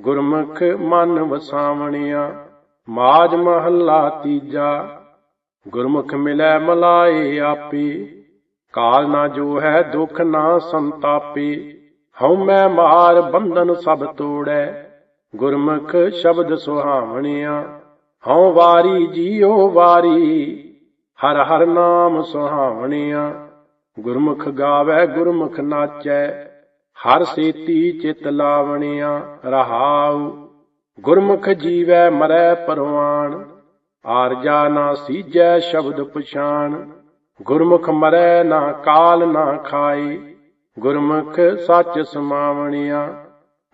ਗੁਰਮੁਖ ਮਨ ਵਸਾਵਣਿਆ, ਮਾਜ ਮਹੱਲਾ ਤੀਜਾ। ਗੁਰਮੁਖ ਮਿਲੈ ਮਲਾਏ ਆਪੇ, ਕਾਲ ਨਾ ਜੋ ਹੈ ਦੁਖ ਨਾ ਸੰਤਾਪੇ। ਹਉ ਮੈਂ ਮਾਰ ਬੰਧਨ ਸਭ ਤੋੜੈ, ਗੁਰਮੁਖ ਸ਼ਬਦ ਸੁਹਾਵਣਿਆ। ਹਉ ਵਾਰੀ ਜੀਉ ਵਾਰੀ, ਹਰ ਹਰ ਨਾਮ ਸੁਹਾਵਣਿਆ। ਗੁਰਮੁਖ ਗਾਵੇ, ਗੁਰਮੁਖ ਨਾਚੈ ਹਰ ਸੇਤੀ ਚਿਤ ਲਾਵਣਿਆ ਰਹਾਉ, ਗੁਰਮੁਖ ਜੀਵੈ ਮਰੈ ਪਰਵਾਨ ਆਰਜਾ ਨਾ ਸੀਜੈ ਸ਼ਬਦ ਪਛਾਣ, ਗੁਰਮੁਖ ਮਰੈ ਨਾ ਕਾਲ ਨਾ ਖਾਈ ਗੁਰਮੁਖ ਸੱਚ ਸਮਾਵਣਿਆ,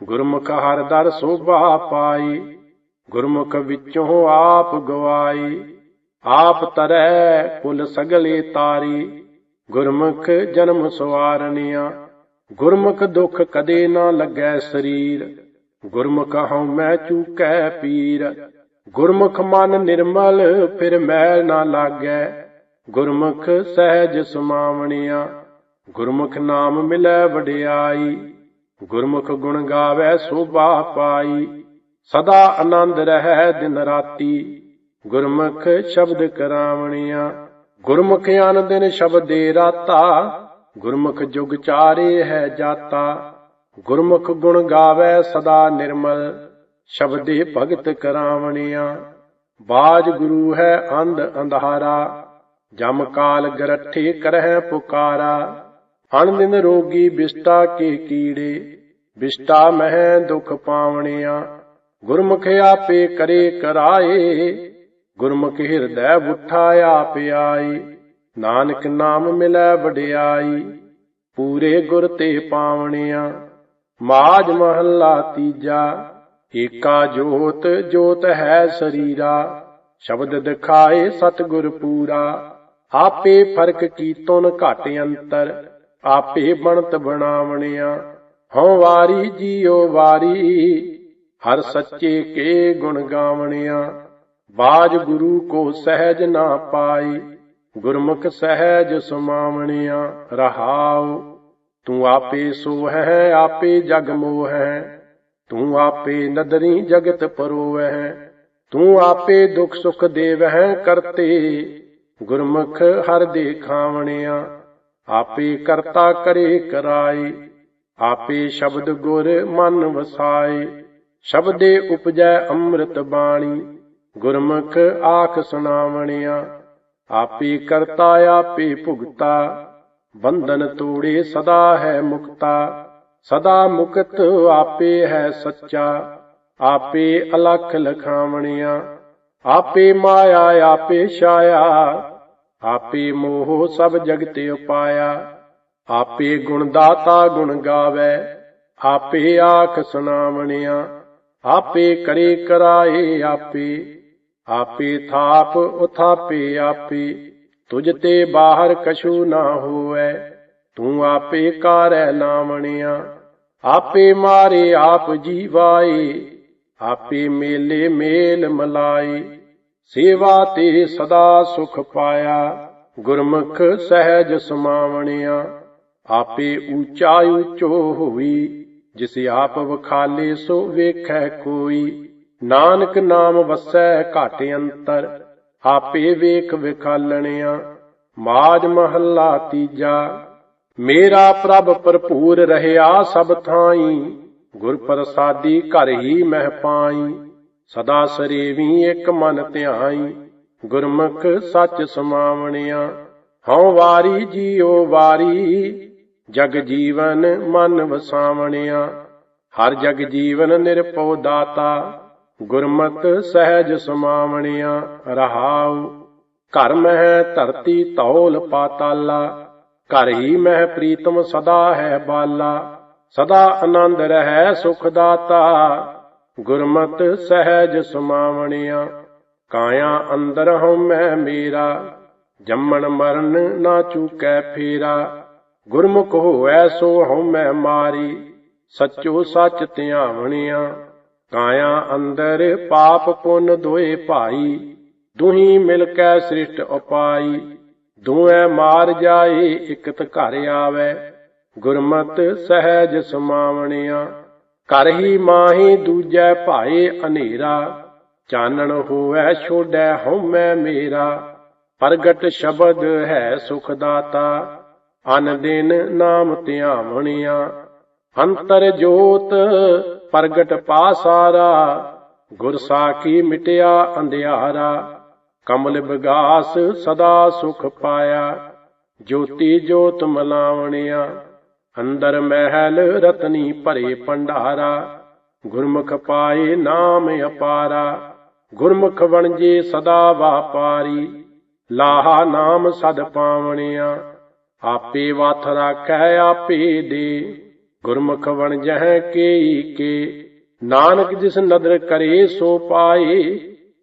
ਗੁਰਮੁਖ ਹਰ ਦਰ ਸੋਭਾ ਪਾਈ ਗੁਰਮੁਖ ਵਿੱਚੋਂ ਆਪ ਗਵਾਈ ਆਪ ਤਰੈ ਕੁਲ ਸਗਲੇ ਤਾਰੀ, ਗੁਰਮੁਖ ਜਨਮ ਸਵਾਰਨਿਆ ਗੁਰਮੁਖ ਦੁਖ ਕਦੇ ਨਾ ਲੱਗੈ ਸਰੀਰ, ਗੁਰਮੁਖ ਹਉ ਮੈਂ ਚੂਕੈ ਪੀਰ। ਗੁਰਮੁਖ ਮਨ ਨਿਰਮਲ, ਫਿਰ ਮੈਲ ਨਾ ਲਾਗੈ। ਗੁਰਮੁਖ ਸਹਿਜ ਸਮਾਵਣਿਆ, ਗੁਰਮੁਖ ਨਾਮ ਮਿਲੈ ਵਡਿਆਈ। ਗੁਰਮੁਖ ਗੁਣ ਗਾਵੇ ਸੋਭਾ ਪਾਈ। ਸਦਾ ਆਨੰਦ ਰਹੈ ਦਿਨ ਰਾਤੀ। ਗੁਰਮੁਖ ਸ਼ਬਦ ਕਰਾਵਣਿਆ, ਗੁਰਮੁਖ ਅਨ ਦਿਨ ਸ਼ਬਦੇ ਰਾਤਾ। ਗੁਰਮੁਖ ਜੁਗ ਚਾਰੇ ਹੈ ਜਾਤਾ, ਗੁਰਮੁਖ ਗੁਣ ਗਾਵੇ ਸਦਾ ਨਿਰਮਲ, ਸ਼ਬਦੇ ਭਗਤ ਕਰਾਵਣਿਆ। ਬਾਜ ਗੁਰੂ ਹੈ ਅੰਧ ਅੰਧਾਰਾ, ਜਮ ਕਾਲ ਗਰਠੇ ਕਰਹਿ ਪੁਕਾਰਾ। ਅਣ ਦਿਨ ਰੋਗੀ ਬਿਸਟਾ ਕੇ ਕੀੜੇ ਬਿਸਟਾ ਮਹਿ ਦੁਖ ਪਾਵਣਿਆ। ਗੁਰਮੁਖ ਆਪੇ ਕਰੇ ਕਰਾਏ, ਗੁਰਮੁਖ ਹਿਰਦੈ ਉਠਾ ਆਪ ਆਈ ਨਾਨਕ ਨਾਮ ਮਿਲੈ ਵਡਿਆਈ, ਪੂਰੇ ਗੁਰ ਤੇ ਪਾਵਣਿਆ। ਮਾਜ ਮਹੱਲਾ ਤੀਜਾ, ਏਕਾ ਜੋਤ ਜੋਤ ਹੈ ਸਰੀਰਾ। ਸ਼ਬਦ ਦਿਖਾਏ ਸਤਿਗੁਰ ਪੂਰਾ। ਆਪੇ ਫ਼ਰਕ ਕੀਤੋਨ ਘਟ ਅੰਤਰ, ਆਪੇ ਬਣਤ ਬਣਾਵਣਿਆ। ਹਉ ਵਾਰੀ ਜੀਉ ਵਾਰੀ, ਹਰ ਸੱਚੇ ਕੇ ਗੁਣ ਗਾਵਣਿਆ। ਬਾਜ ਗੁਰੂ ਕੋ ਸਹਿਜ ਨਾ ਪਾਈ ਗੁਰਮੁਖ ਸਹਿਜ ਸਮਾਵਣਿਆ, ਰਹਾਉ, ਤੂੰ ਆਪੇ ਸੋਹੈ ਆਪੇ ਜਗ ਮੋਹੈ ਤੂੰ ਆਪੇ ਨਦਰੀ ਜਗਤ ਪਰੋਵਹਿ ਤੂੰ ਆਪੇ ਦੁਖ ਸੁਖ ਦੇਵਹਿ ਕਰਤੇ ਗੁਰਮੁਖ ਹਰ ਦੇ ਖਾਵਣਿਆ ਆਪੇ ਕਰਤਾ ਕਰੇ ਕਰਾਏ, ਆਪੇ ਸ਼ਬਦ ਗੁਰ ਮਨ ਵਸਾਏ, ਸ਼ਬਦੇ ਉਪਜੈ ਅੰਮ੍ਰਿਤ ਬਾਣੀ, ਗੁਰਮੁਖ ਆਖ ਸੁਣਾਵਣਿਆ ਆਪੇ ਕਰਤਾ, ਆਪੇ ਭੁਗਤਾ, ਬੰਧਨ ਤੋੜੇ ਸਦਾ ਹੈ ਮੁਕਤਾ, ਸਦਾ ਮੁਕਤ ਆਪੇ ਹੈ ਸੱਚਾ, ਆਪੇ ਅਲਖ ਲਖਾਵਣਿਆ, ਆਪੇ ਮਾਇਆ, ਆਪੇ ਛਾਇਆ, ਆਪੇ ਮੋਹ ਸਭ ਜਗਤ ਉਪਾਇਆ, ਆਪੇ ਗੁਣ ਦਾਤਾ ਗੁਣ ਗਾਵੇ, ਆਪੇ ਆਖ ਸੁਨਾਵਣਿਆ ਆਪੇ ਕਰੇ ਕਰਾਏ ਆਪੇ ਆਪੇ ਥਾਪ ਉਥਾਪੇ ਆਪੇ, ਤੁਝ ਤੇ ਬਾਹਰ ਕਛੂ ਨਾ ਹੋਵੇ, ਤੂੰ ਆਪੇ ਕਾਰੈ ਨਾਵਣਿਆ, ਆਪੇ ਮਾਰੇ ਆਪ ਜੀਵਾਏ, ਆਪੇ ਮੇਲੇ ਮੇਲ ਮਲਾਈ ਸੇਵਾ ਤੇ ਸਦਾ ਸੁਖ ਪਾਇਆ, ਗੁਰਮੁਖ ਸਹਿਜ ਸਮਾਵਣਿਆ, ਆਪੇ ਊਚਾ ਊਚੋ ਹੋਈ, ਜਿਸ ਆਪ ਵਖਾਲੇ ਸੋ ਵੇਖੈ ਕੋਈ। ਨਾਨਕ ਨਾਮ ਵਸੈ ਘਾਟ ਅੰਤਰ, ਆਪੇ ਵੇਖ ਵਿਖਾਲਣਿਆ, ਮਾਜ ਮਹੱਲਾ ਤੀਜਾ। ਮੇਰਾ ਪ੍ਰਭ ਭਰਪੂਰ ਰਹਿਆ ਸਭ ਥਾਈ ਗੁਰ ਪ੍ਰਸਾਦੀ ਘਰ ਹੀ ਮਹਿ ਪਾਈ। ਸਦਾ ਸਰੇਵੀ ਇੱਕ ਮਨ ਧਿਆਈ, ਗੁਰਮੁਖ ਸੱਚ ਸਮਾਵਣਿਆ। ਹਉ ਵਾਰੀ ਜੀਉ ਵਾਰੀ, ਜਗ ਜੀਵਨ ਮਨ ਵਸਾਵਣਿਆ। ਹਰ ਜਗ ਜੀਵਨ ਨਿਰਪਉ ਦਾਤਾ ਗੁਰਮਤ ਸਹਿਜ ਸਮਾਵਣਿਆ, ਰਹਾਉ। ਘਰ ਮਹਿ ਧਰਤੀ ਤੌਲ ਪਾਤਾਲਾ, ਘਰ ਹੀ ਮਹਿ ਪ੍ਰੀਤਮ ਸਦਾ ਹੈ ਬਾਲਾ। ਸਦਾ ਆਨੰਦ ਰਹਿ ਸੁਖ ਦਾਤਾ। ਗੁਰਮਤ ਸਹਿਜ ਸਮਾਵਣਿਆ, ਕਾਇਆ ਅੰਦਰ ਹਉ ਮੈਂ ਮੇਰਾ। ਜੰਮਣ ਮਰਨ ਨਾ ਚੂਕੈ ਫੇਰਾ। ਗੁਰਮੁਖ ਹੋਐ ਸੋ ਹਉ ਮੈਂ ਮਾਰੀ। ਸਚੋ ਸੱਚ ਧਿਆਵਣਿਆ ਕਾਇਆ ਅੰਦਰ ਪਾਪ ਪੁੰਨ ਦੋਏ ਭਾਈ, ਦੁਹੀ ਮਿਲ ਕੇ ਸ੍ਰਿਸ਼ਟ ਉਪਾਈ। ਦੋਏ ਮਾਰ ਜਾਏ, ਇਕਤ ਘਰ ਆਵੇ। ਗੁਰਮਤ ਸਹਿਜ ਸਮਾਵਣਿਆ ਕਰ ਹੀ ਮਾਹੀ ਦੂਜੈ ਭਾਏ ਹਨੇਰਾ ਚਾਨਣ ਹੋਵੇ ਛੋੜੈ ਹਉਮੈ ਮੇਰਾ, ਪ੍ਰਗਟ ਸ਼ਬਦ ਹੈ ਸੁਖ ਦਾਤਾ। ਅਨ ਦਿਨ ਨਾਮ ਧਿਆਵਣਿਆ, ਅੰਤਰ ਜੋਤ ਪ੍ਰਗਟ ਪਾਸਾਰਾ, ਗੁਰ ਸਾਖੀ ਮਿਟਿਆ ਅੰਧਿਆਰਾ, ਕਮਲ ਵਿਗਾਸ ਸਦਾ ਸੁਖ ਪਾਇਆ, ਜੋਤੀ ਜੋਤ ਮਲਾਵਣਿਆ, ਅੰਦਰ ਮਹਿਲ ਰਤਨੀ ਭਰੇ ਭੰਡਾਰਾ, ਗੁਰਮੁਖ ਪਾਏ ਨਾਮ ਅਪਾਰਾ, ਗੁਰਮੁਖ ਵਣਜੇ ਸਦਾ ਵਾਪਾਰੀ, ਲਾਹਾ ਨਾਮ ਸਦ ਪਾਵਣਿਆ, ਆਪੇ ਵਾਥ ਰਾਖੈ, ਆਪੇ ਦੇ। ਗੁਰਮੁਖ ਵਣਜਹਿ ਕੇਈ ਕੇ ਨਾਨਕ ਜਿਸ ਨਦਰ ਕਰੇ ਸੋ ਪਾਏ,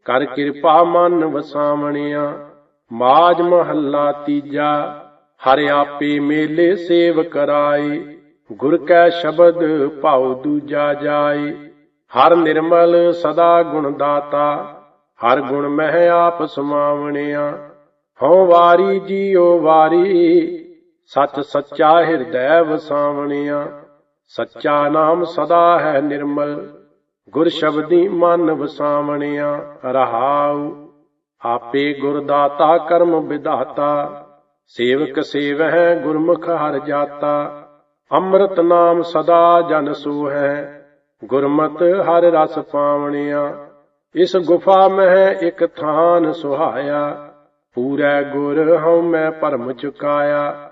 ਕਰ ਕਿਰਪਾ ਮਨ ਵਸਾਵਣਿਆ, ਮਾਜ ਮਹੱਲਾ ਤੀਜਾ, ਹਰਿ ਆਪੇ ਮੇਲੇ ਸੇਵ ਕਰਾਏ, ਗੁਰ ਕੈ ਸ਼ਬਦ ਭਾਉ ਦੂਜਾ ਜਾਏ, ਹਰ ਨਿਰਮਲ ਸਦਾ ਗੁਣ ਦਾਤਾ, ਹਰ ਗੁਣ ਮਹਿ ਆਪ ਸਮਾਵਣਿਆ, ਹਉ ਵਾਰੀ ਜੀਉ ਵਾਰੀ, ਸਚ ਸੱਚਾ ਹਿਰਦੈ ਵਸਾਵਣਿਆ। ਸੱਚਾ ਨਾਮ ਸਦਾ ਹੈ ਨਿਰਮਲ, ਗੁਰ ਸ਼ਬਦੀ ਮਨ ਵਸਾਵਣਿਆ ਰਹਾਉ, ਆਪੇ ਗੁਰ ਦਾਤਾ ਕਰਮ ਵਿਧਾਤਾ, ਸੇਵਕ ਸੇਵਹਿ ਗੁਰਮੁਖ ਹਰ ਜਾਤਾ, ਅੰਮ੍ਰਿਤ ਨਾਮ ਸਦਾ ਜਨ ਸੋਹੈ, ਗੁਰਮਤ ਹਰ ਰਸ ਪਾਵਣਿਆ, ਇਸ ਗੁਫਾ ਮਹਿ ਇੱਕ ਥਾਨ ਸੁਹਾਇਆ, ਪੂਰੈ ਗੁਰ ਹਉ ਮੈਂ ਭਰਮ ਚੁਕਾਇਆ,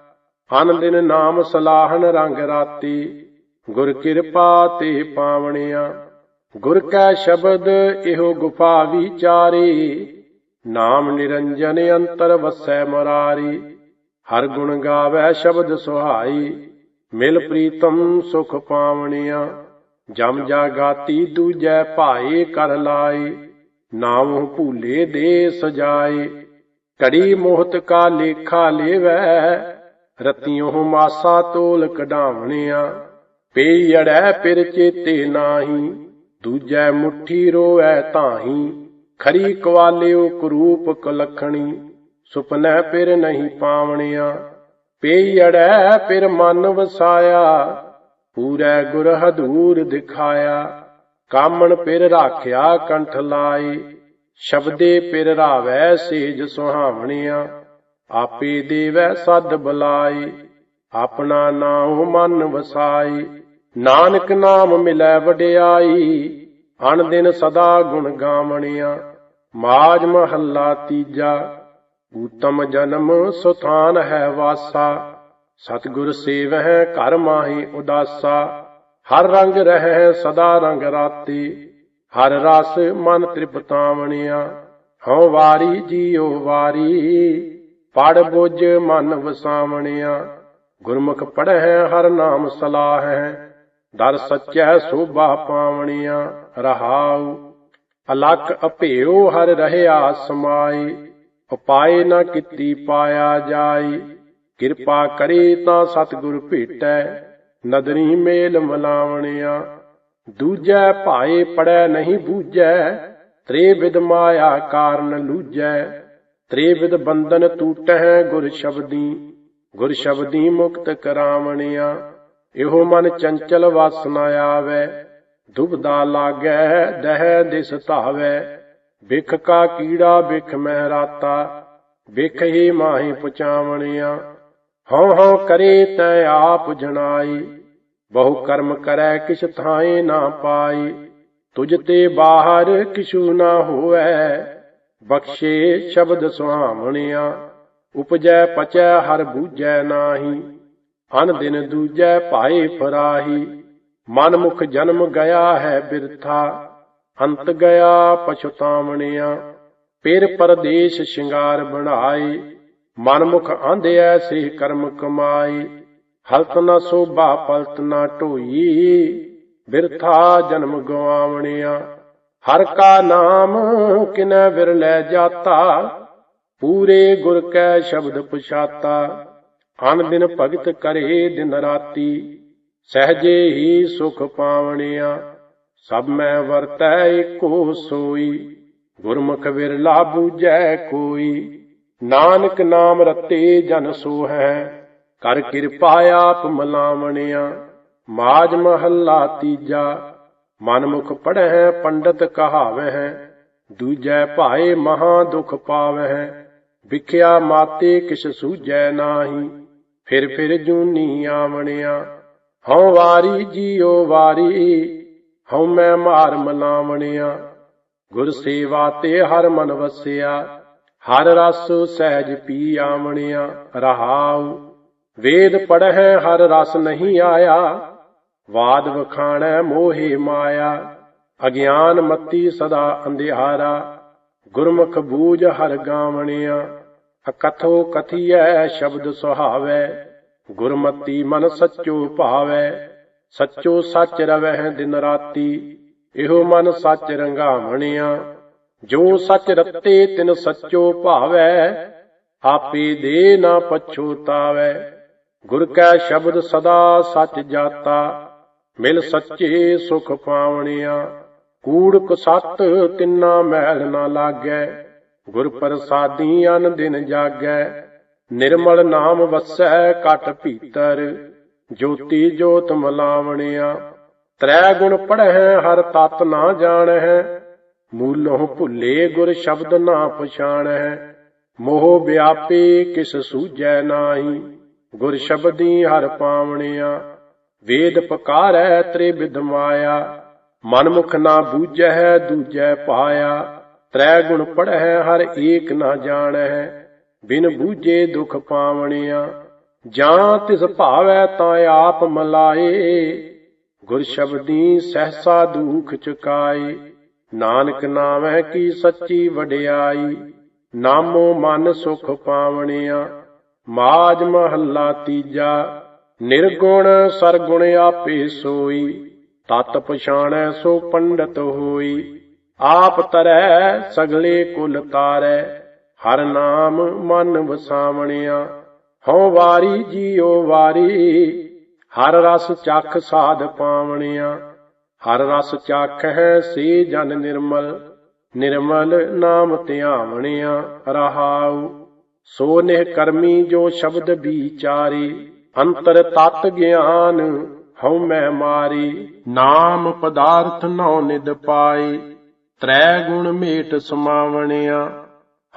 ਅਨ ਦਿਨ ਨਾਮ ਸਲਾਹਨ ਰੰਗ ਰਾਤੀ ਗੁਰ ਕਿਰਪਾ ਤੇ ਪਾਵਣਿਆ। ਗੁਰ ਕੈ ਸ਼ਬਦ ਇਹੋ ਗੁਫਾ ਵਿਚਾਰੀ। ਨਾਮ ਨਿਰੰਜਨ ਅੰਤਰ ਵਸੈ ਮਰਾਰੀ। ਹਰ ਗੁਣ ਗਾਵੇ ਸ਼ਬਦ ਸੁਹਾਈ। ਮਿਲ ਪ੍ਰੀਤਮ ਸੁਖ ਪਾਵਣਿਆ। ਜਮ ਜਾਗਾਤੀ ਦੂਜੈ ਭਾਏ ਕਰ ਲਾਏ। ਨਾਮ ਭੂਲੇ ਦੇ ਸਜਾਏ। ਕੜੀ ਮੋਹਤ ਕਾ ਲੇਖਾ ਲੇਵੈ। ਰਤਿयों ਮਾਸਾ ਤੋਲ ਕਢਾਵਣਿਆ। ਪੇੜੈ ਪਿਰ ਚੇਤੇ ਨਾਹੀ, ਦੂਜੈ ਮੁਠੀ ਰੋਵੈ ਤਾਹੀ। ਖਰੀ ਕਵਾਲਿਓ ਕਰੂਪ ਕਲਖਣੀ, ਸੁਪਨੈ ਪਿਰ ਨਹੀਂ ਪਾਵਣਿਆ। ਪੇੜੈ ਪਿਰ ਮਨ ਵਸਾਇਆ, ਪੂਰੈ ਗੁਰ ਹਦੂਰ ਦਿਖਾਇਆ। ਕਾਮਣ ਪਿਰ ਰਾਖਿਆ ਕੰਠ ਲਾਏ, ਸ਼ਬਦੇ ਪਿਰ ਰਾਵੈ ਸੇਜ ਸੁਹਾਵਣਿਆ। ਆਪੇ ਦੇਵੈ ਸਦ ਬਲਾਈ ਆਪਣਾ ਨਾਮ ਮਨ ਵਸਾਈ ਨਾਨਕ ਨਾਮ ਮਿਲੈ ਵਡਿਆਈ, ਅਣ ਦਿਨ ਸਦਾ ਗੁਣ ਗਾਵਣਿਆ, ਮਾਜ ਮਹੱਲਾ ਤੀਜਾ, ਊਤਮ ਜਨਮ ਸੁਥਾਨ ਹੈ ਵਾਸਾ, ਸਤਿਗੁਰ ਸੇਵਹਿ ਘਰ ਮਾਹੀ ਉਦਾਸਾ, ਹਰ ਰੰਗ ਰਹਿ ਸਦਾ ਰੰਗ ਰਾਤੀ, ਹਰ ਰਸ ਮਨ ਤ੍ਰਿਪਤਾਵਣਿਆ, ਹਉ ਵਾਰੀ ਜੀਉ ਵਾਰੀ, ਪੜ ਬੁਝ ਮਨ ਵਸਾਵਣਿਆ, ਗੁਰਮੁਖ ਪੜਹਿ ਹਰ ਨਾਮ ਸਲਾਹੈ ਦਰ ਸੱਚੈ ਸੋਭਾ ਪਾਵਣਿਆ, ਰਹਾਉ। ਅਲਖ ਅਭੇਉ ਹਰ ਰਹਿਆ ਸਮਾਈ, ਉਪਾਏ ਨਾ ਕੀਤੀ ਪਾਇਆ ਜਾਈ। ਕਿਰਪਾ ਕਰੇ ਤਾਂ ਸਤਿਗੁਰ ਭੇਟੈ, ਨਦਰੀ ਮੇਲ ਮਲਾਵਣਿਆ। ਦੂਜੈ ਭਾਏ ਪੜੈ ਨਹੀਂ ਬੂਝੈ ਤ੍ਰੇ ਵਿਦ ਮਾਇਆ ਕਾਰਨ ਲੂਝੈ। ਤ੍ਰੇ ਵਿਦ ਬੰਧਨ ਟੂਟੈ ਗੁਰ ਸ਼ਬਦੀ ਗੁਰ ਸ਼ਬਦੀ ਮੁਕਤ ਕਰਾਵਣਿਆ। ਇਹੋ ਮਨ ਚੰਚਲ ਵਸ ਨ ਦੁਬਦਾ ਲਾਗੈ ਦਹਿ ਦਿਸ ਧਾਵੈ। ਬਿਖ ਕਾ ਕੀੜਾ ਬਿਖ ਮਹਿ ਰਾਤਾ ਬਿਖ ਹੀ ਮਾਹੀ ਪਚਾਵਣਿਆ ਹਉ ਹਉ ਕਰੇ ਤੈ ਆਪ ਜਣਾਈ, ਬਹੁ ਕਰਮ ਕਰੈ ਕਿਛ ਥਾਏ ਨਾ ਪਾਈ। ਤੁਜ ਤੇ ਬਾਹਰ ਕਿਛੂ ਨਾ ਹੋਵੈ, ਬਖਸ਼ੇ ਸ਼ਬਦ ਸੁਹਾਵਣਿਆ। ਉਪਜੈ ਪਚੈ ਹਰ ਬੂਝੈ ਨਾਹੀ। ਅਨ ਦਿਨ ਦੂਜੈ ਭਾਏ ਫਰਾਹੀ। ਮਨ ਮੁਖ ਜਨਮ ਗਿਆ ਹੈ ਬਿਰਥਾ। ਅੰਤ ਗਿਆ ਪਛਤਾਵਣਿਆ ਪੇਰ ਪਰਦੇਸ਼ ਸ਼ਿੰਗਾਰ ਬਣਾਏ। ਮਨ ਮੁਖ ਆਂਧਿਐ ਸੇ ਕਰਮ ਕਮਾਏ। ਹਲਤ ਨਾ ਸੋਭਾ, ਪਲਤ ਨ ਢੋਈ। ਬਿਰਥਾ ਜਨਮ ਗਵਾਵਣਿਆ ਹਰ ਕਾ ਨਾਮ ਕਿਨੈ ਵਿਰਲੇ ਜਾਤਾ। ਪੂਰੇ ਗੁਰ ਕੈ ਸ਼ਬਦ ਪਛਾਤਾ। ਅਨ ਦਿਨ ਭਗਤ ਕਰੇ ਦਿਨ ਰਾਤੀ, ਸਹਜੇ ਹੀ ਸੁਖ ਪਾਵਣਿਆ। ਸਭ ਮੈਂ ਵਰਤੈ ਏਕੋ ਸੋਈ, ਗੁਰਮੁਖ ਵਿਰਲਾ ਬੂਝੈ ਕੋਈ। ਨਾਨਕ ਨਾਮ ਰਤੇ ਜਨ ਸੋਹੈ, ਕਰ ਕਿਰਪਾ ਆਪ ਮਲਾਵਣਿਆ। ਮਾਜ ਮਹੱਲਾ ਤੀਜਾ, ਮਨਮੁਖ ਪੜਹਿ ਪੰਡਤ ਕਹਾਵਹਿ, ਦੂਜੈ ਭਾਏ ਮਹਾ ਦੁਖ ਪਾਵਹਿ। ਵਿਖਿਆ ਮਾਤੇ ਕਿਛ ਸੂਝੈ ਨਾਹੀ ਫਿਰ ਫਿਰ ਜੂਨੀ ਆਵਣਿਆ, ਹਉ ਵਾਰੀ ਜੀਉ ਵਾਰੀ, ਹਉ ਮੈਂ ਮਾਰ ਮਨਾਵਣਿਆ। ਗੁਰ ਸੇਵਾ ਤੇ ਹਰ ਮਨ ਵਸਿਆ, ਹਰ ਰਸ ਸਹਿਜ ਪੀ ਆਵਣਿਆ। ਰਹਾਉ, ਵੇਦ ਪੜਹਿ, ਹਰ ਰਸ ਨਹੀਂ ਆਇਆ। ਵਾਦ ਵਖਾਣੈ ਮੋਹਿ ਮਾਇਆ, ਅਗਿਆਨ ਮਤੀ ਸਦਾ ਅੰਧਿਆਰਾ। ਗੁਰਮੁਖ ਬੂਝ ਹਰ ਗਾਵਣਿਆ ਅਕਥੋ ਕਥੀਐ ਸ਼ਬਦ ਸੁਹਾਵੈ, ਗੁਰਮਤੀ ਮਨ ਸੱਚੋ ਭਾਵੈ, ਸੱਚੋ ਸੱਚ ਰਵਹਿ ਦਿਨ ਰਾਤੀ, ਇਹੋ ਮਨ ਸੱਚ ਰੰਗਾਵਣਿਆ, ਜੋ ਸੱਚ ਰਤੇ ਤਿਨ ਸੱਚੋ ਭਾਵੈ, ਆਪੇ ਦੇ ਨਾ ਪਛੂਤਾਵੈ ਗੁਰ ਕੈ ਸ਼ਬਦ ਸਦਾ ਸੱਚ ਜਾਤਾ, ਮਿਲ ਸੱਚੇ ਸੁਖ ਪਾਵਣਿਆ ਕੂੜ ਕਸਤ ਤਿੰਨਾ ਮਹਿਲ ਨਾ ਲਾਗੈ ਗੁਰ ਪ੍ਰਸਾਦੀ ਅਨ ਦਿਨ ਜਾਗੈ, ਨਿਰਮਲ ਨਾਮ ਵਸੈ ਕਟ ਭੀਤਰ, ਜੋਤੀ ਜੋਤ ਮਲਾਵਣਿਆ। ਤ੍ਰੈ ਗੁਣ ਪੜਹਿ, ਹਰ ਤਤ ਨਾ ਜਾਣਹਿ ਮੂਲੋਂ ਭੁੱਲੇ ਗੁਰ ਸ਼ਬਦ ਨਾ ਪਛਾਣਹਿ ਮੋਹ ਵਿਆਪੇ ਕਿਸ ਸੂਝੈ ਨਾਹੀ, ਗੁਰ ਸ਼ਬਦੀ ਹਰ ਪਾਵਣਿਆ। ਵੇਦ ਪਕਾਰੈ ਤ੍ਰਿਵਿਧ ਮਾਇਆ ਮਨਮੁਖ ਨਾ ਬੂਝੈ, ਦੂਜੈ ਪਾਇਆ। ਤ੍ਰੈ ਗੁਣ ਪੜਹਿ, ਹਰ ਏਕ ਨਾ ਜਾਣਹਿ ਬਿਨ ਬੂਝੇ ਦੁਖ ਪਾਵਣਿਆ, ਜਾਂ ਤਿਸ ਭਾਵੈ ਤਾਂ ਆਪ ਮਲਾਏ। ਗੁਰ ਸ਼ਬਦੀ ਸਹਸਾ ਦੁਖ ਚੁਕਾਏ, ਨਾਨਕ ਨਾਮੈ ਕੀ ਸੱਚੀ ਵਡਿਆਈ। ਨਾਮੋ ਮਨ ਸੁਖ ਪਾਵਣਿਆ, ਮਾਜ ਮਹੱਲਾ ਤੀਜਾ। ਨਿਰਗੁਣ ਸਰਗੁਣ ਆਪੇ ਸੋਈ, ਤਤ ਪਛਾਣੈ ਸੋ ਪੰਡਤ ਹੋਈ। ਆਪ ਤਰੈ ਸਗਲੇ ਕੁਲ ਤਾਰੈ, ਹਰ ਨਾਮ ਮਨ ਵਸਾਵਣਿਆ। ਹਉ ਵਾਰੀ ਜੀਉ ਵਾਰੀ, ਹਰ ਰਸ ਚਖ ਸਾਧ ਪਾਵਣਿਆ। ਹਰ ਰਸ ਚੱਖ ਹੈ ਸੇ ਜਨ ਨਿਰਮਲ ਨਿਰਮਲ ਨਾਮ ਧਿਆਵਣਿਆ ਰਹਾਉ। ਸੋ ਨਿਹ ਕਰਮੀ ਜੋ ਸ਼ਬਦ ਵਿਚਾਰੀ, ਅੰਤਰ ਤਤ ਗਿਆਨ ਹਉ ਮੈਂ ਮਾਰੀ। ਨਾਮ ਪਦਾਰਥ ਨਉ ਨਿਦ ਪਾਈ। ਤ੍ਰੈ ਗੁਣ ਮੇਟ ਸਮਾਵਣਿਆ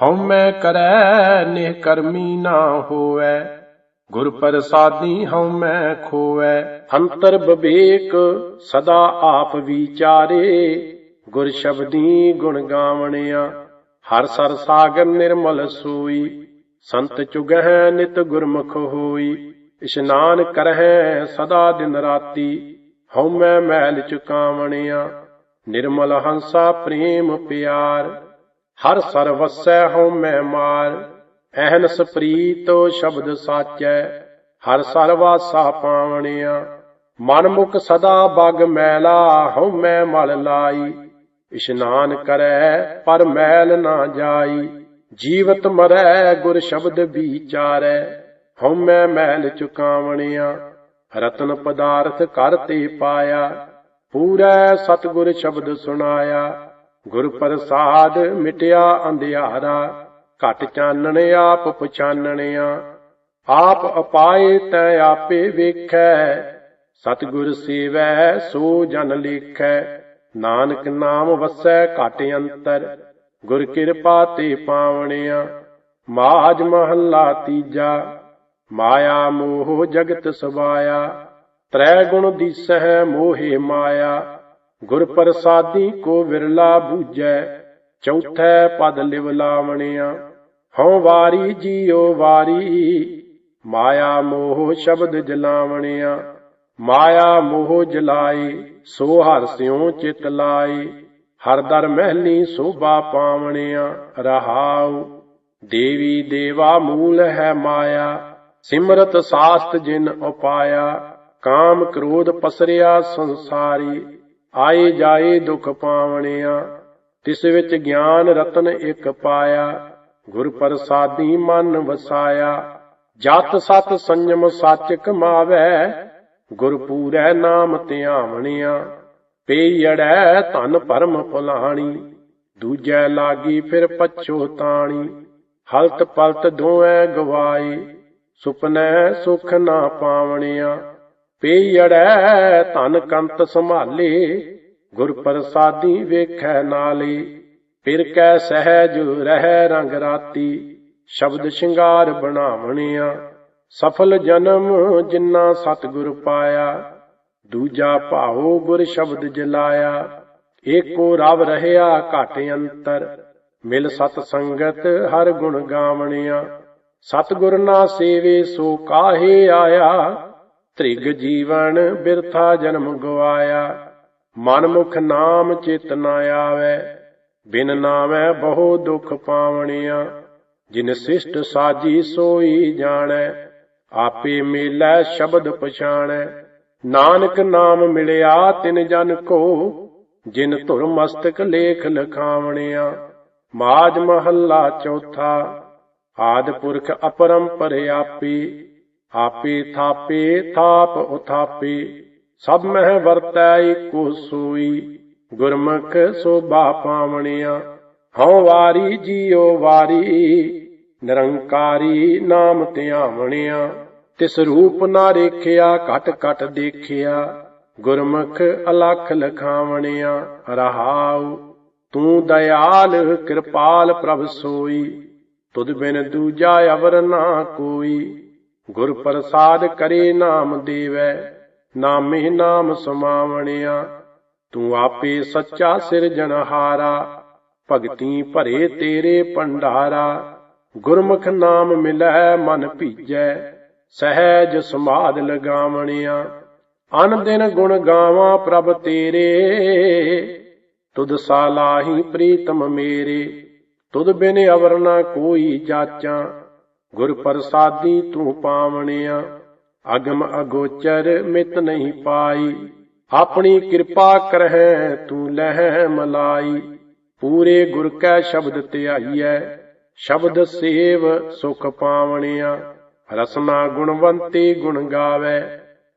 ਹਉ ਮੈਂ ਕਰੈ ਨਿਹ ਕਰਮੀ ਨਾ ਹੋਵੈ। ਗੁਰ ਪ੍ਰਸਾਦੀ ਹਉ ਮੈਂ ਖੋਵੈ, ਅੰਤਰ ਵਿਵੇਕ ਸਦਾ ਆਪ ਵਿਚਾਰੇ। ਗੁਰ ਸ਼ਬਦੀ ਗੁਣ ਗਾਵਣਿਆ, ਹਰ ਸਰ ਸਾਗਰ ਨਿਰਮਲ ਸੋਈ। ਸੰਤ ਚੁਗਹਿ ਨਿਤ ਗੁਰਮੁਖ ਹੋਈ, ਇਸ਼ਨਾਨ ਕਰਹਿ ਸਦਾ ਦਿਨ ਰਾਤੀ। ਹਉ ਮੈਂ ਮੈਲ ਚੁਕਾਵਣਿਆ ਨਿਰਮਲ ਹੰਸਾ ਪ੍ਰੇਮ ਪਿਆਰ, ਹਰ ਸਰਵਸੈ ਹਉ ਮੈਂ ਮਾਰ। ਐਹਨਸ ਪ੍ਰੀਤੋ ਸ਼ਬਦ ਸਾਚੈ, ਹਰ ਸਰ ਵਾਸਾ ਪਾਵਣਿਆ। ਮਨ ਮੁਖ ਸਦਾ ਬਗ ਮੈਲਾ ਹਉ ਮੈਂ ਮਲ ਲਾਈ। ਇਸ਼ਨਾਨ ਕਰੈ ਪਰ ਮੈਲ ਨਾ ਜਾਈ। ਜੀਵਤ ਮਰੈ ਗੁਰ ਸ਼ਬਦ ਵਿਚਾਰੈ, ਹਉ ਮੈਂ ਮੈਲ ਚੁਕਾਵਣਿਆ। ਰਤਨ ਪਦਾਰਥ ਕਰ ਤੇ ਪਾਇਆ। ਪੂਰੈ ਸਤਗੁਰ ਸ਼ਬਦ ਸੁਣਾਇਆ। ਗੁਰ ਪ੍ਰਸਾਦ ਮਿਟਿਆ ਅੰਧਿਆਰਾ, ਘਟ ਚਾਨਣ ਆਪ ਪਛਾਨਣਿਆ। ਆਪ ਅਪਾਏ ਤੈ ਆਪੇ ਵੇਖੈ, ਸਤਗੁਰ ਸੇਵੈ ਸੋ ਜਨ ਲੇਖੈ। ਨਾਨਕ ਨਾਮ ਵਸੈ ਘਟ ਅੰਤਰ, ਗੁਰ ਕਿਰਪਾ ਤੇ ਪਾਵਣਿਆ। ਮਾਜ ਮਹੱਲਾ ਤੀਜਾ, ਮਾਇਆ ਮੋਹ ਜਗਤ ਸਵਾਇਆ। ਤ੍ਰੈ ਗੁਣ ਦੀਸਹਿ ਮੋਹਿ ਮਾਇਆ, ਗੁਰ ਪ੍ਰਸਾਦੀ ਕੋ ਵਿਰਲਾ ਬੂਝੈ, ਚੌਥੈ ਪਦ ਲਿਵ ਲਾਵਣਿਆ, ਹਉ ਵਾਰੀ ਜੀਉ ਵਾਰੀ, ਮਾਇਆ ਮੋਹ ਸ਼ਬਦ ਜਲਾਵਣਿਆ, ਮਾਇਆ ਮੋਹ ਜਲਾਈ ਸੋ ਹਰ ਸਿਉ ਚਿਤ ਲਾਈ ਹਰ ਦਰ ਮਹਿਲੀ ਸੋਭਾ ਪਾਵਣਿਆ, ਰਹਾਉ, ਦੇਵੀ ਦੇਵਾ ਮੂਲ ਹੈ ਮਾਇਆ, ਸਿਮਰਤ ਸਾਸਤ ਜਿਨ ਉਪਾਇਆ ਕਾਮ ਕ੍ਰੋਧ ਪਸਰਿਆ ਸੰਸਾਰੀ, ਆਏ ਜਾਏ ਦੁਖ ਪਾਵਣਿਆ, ਤਿਸ ਵਿੱਚ ਗਿਆਨ ਰਤਨ ਇੱਕ ਪਾਇਆ, ਗੁਰ ਪ੍ਰਸਾਦੀ ਮਨ ਵਸਾਇਆ, ਜਤ ਸਤ ਸੰਜਮ ਸੱਚ ਕਮਾਵੈ ਗੁਰ ਪੂਰੈ ਨਾਮ ਧਿਆਵਣਿਆ, ਪੇਯੜੈ ਧਨ ਪਰਮ ਭੁਲਾਣੀ ਦੂਜੈ ਲਾਗੀ ਫਿਰ ਪਛੋਤਾਣੀ ਹਲਤ ਪਲਤ ਦੋਐ ਗਵਾਈ ਸੁਪਨੈ ਸੁਖ ਨਾ ਪਾਵਣਿਆ ਪੇਯੜੈ ਧਨ ਕੰਤ ਸੰਭਾਲੇ, ਗੁਰ ਪ੍ਰਸਾਦੀ ਵੇਖੈ ਨਾਲੇ। ਫਿਰ ਕੈ ਸਹਿਜ ਰਹਿ ਰੰਗ ਰਾਤੀ, ਸ਼ਬਦ ਸ਼ਿੰਗਾਰ ਬਣਾਵਣਿਆ। ਸਫਲ ਜਨਮ ਜਿਨ੍ਹਾਂ ਸਤਿਗੁਰ ਪਾਇਆ, ਦੂਜਾ ਭਾਉ ਗੁਰ ਸ਼ਬਦ ਜਲਾਇਆ। ਏਕੋ ਰਵ ਰਹਿਆ ਘਟ ਅੰਤਰ, ਮਿਲ ਸਤ ਸੰਗਤ ਹਰ ਗੁਣ ਗਾਵਣਿਆ। ਸਤਿਗੁਰ ਨਾ ਸੇਵੇ ਸੋ ਕਾਹੇ ਆਇਆ ਤ੍ਰਿਗ ਜੀਵਨ ਬਿਰਥਾ ਜਨਮ ਗਵਾਇਆ ਮਨ ਮੁਖ ਨਾਮ ਚਿਤ ਨ ਆਵੇ, ਬਿਨ ਨਾਮੈ ਬਹੁ ਦੁਖ ਪਾਵਣਿਆ, ਜਿਨ ਸਿਸ਼ਟ ਸਾਜੀ ਸੋਈ ਜਾਣੈ, ਆਪੇ ਮੇਲੈ ਸ਼ਬਦ ਪਛਾਣੈ, ਨਾਨਕ ਨਾਮ ਮਿਲਿਆ ਤਿਨ ਜਨ ਕੋ, ਜਿਨ ਧੁਰ ਮਸਤਕ ਲੇਖ ਲਖਾਵਣਿਆ, ਮਾਜ ਮਹੱਲਾ ਚੌਥਾ, ਆਦ ਪੁਰਖ ਅਪਰੰਪਰ ਆਪੀ ਆਪੇ ਥਾਪੇ ਥਾਪ ਉਥਾਪੇ, ਸਭ ਮਹਿ ਵਰਤੈ ਏਕੋ ਸੋਈ। ਗੁਰਮੁਖ ਸੋਭਾ ਪਾਵਣਿਆ, ਹਉ ਵਾਰੀ ਜੀਉ ਵਾਰੀ। ਨਿਰੰਕਾਰੀ ਨਾਮ ਧਿਆਵਣਿਆ, ਤਿਸ ਰੂਪ ਨਾ ਰੇਖਿਆ, ਘਟ ਘਟ ਦੇਖਿਆ। ਗੁਰਮੁਖ ਅਲਖ ਲਖਾਵਣਿਆ, ਰਹਾਉ, ਤੂੰ ਦਇਆਲ, ਕਿਰਪਾਲ ਪ੍ਰਭ ਸੋਈ। ਤੁਧ ਬਿਨ ਦੂਜਾ ਅਵਰ ਨਾ ਕੋਈ। ਗੁਰ ਪ੍ਰਸਾਦ ਕਰੇ ਨਾਮ ਦੇਵੈ, ਨਾਮੇ ਨਾਮ ਸਮਾਵਣਿਆ। ਤੂੰ ਆਪੇ ਸੱਚਾ ਸਿਰਜਣਹਾਰਾ ਭਗਤੀ ਭਰੇ ਤੇਰੇ ਭੰਡਾਰਾ। ਗੁਰਮੁਖ ਨਾਮ ਮਿਲੈ, ਮਨ ਭੀਜੈ, ਸਹਿਜ ਸਮਾਦ ਲਗਾਵਣਿਆ। ਅਨ ਦਿਨ ਗੁਣ ਗਾਵਾਂ ਪ੍ਰਭ ਤੇਰੇ, ਤੁਧ ਸਾਲਾਹੀ ਪ੍ਰੀਤਮ ਮੇਰੇ। ਤੁਧ ਬਿਨ ਅਵਰ ਨਾ ਕੋਈ ਜਾਚਾਂ। ਗੁਰ ਪ੍ਰਸਾਦੀ ਤੂੰ ਪਾਵਣਿਆ, ਅਗਮ ਅਗੋਚਰ ਮਿਤ ਨਹੀਂ ਪਾਈ। ਆਪਣੀ ਕਿਰਪਾ ਕਰਹਿ ਤੂੰ ਲਹਿ ਮਲਾਈ। ਪੂਰੇ ਗੁਰ ਕੈ ਸ਼ਬਦ ਧਿਆਈਐ, ਸ਼ਬਦ ਸੇਵ ਸੁਖ ਪਾਵਣਿਆ। ਰਸਨਾ ਗੁਣਵੰਤੀ ਗੁਣ ਗਾਵੇ,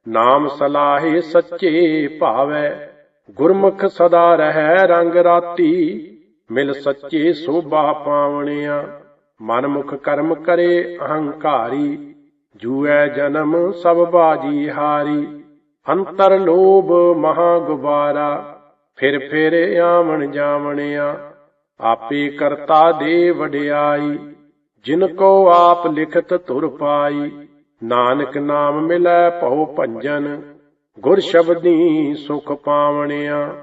ਨਾਮ ਸਲਾਹੇ ਸੱਚੇ ਭਾਵੈ। ਗੁਰਮੁਖ ਸਦਾ ਰਹਿ ਰੰਗ ਰਾਤੀ, ਮਿਲ ਸੱਚੇ ਸੋਭਾ ਪਾਵਣਿਆ। ਮਨ ਮੁਖ ਕਰਮ ਕਰੇ ਅਹੰਕਾਰੀ, ਜੂਐ ਜਨਮ ਸਭ ਬਾਜੀ ਹਾਰੀ। ਅੰਤਰ ਲੋਭ ਮਹਾ ਗੁਬਾਰਾ ਫਿਰ ਫਿਰ ਆਵਣ ਜਾਵਣਿਆ, ਆਪੇ ਕਰਤਾ ਦੇ ਵਡਿਆਈ। ਜਿਨ ਕੋ ਆਪ ਲਿਖਤ ਤੁਰ ਪਾਈ, ਨਾਨਕ ਨਾਮ ਮਿਲੈ ਭਉ ਭੰਜਨ, ਗੁਰ ਸ਼ਬਦੀ ਸੁਖ ਪਾਵਣਿਆ।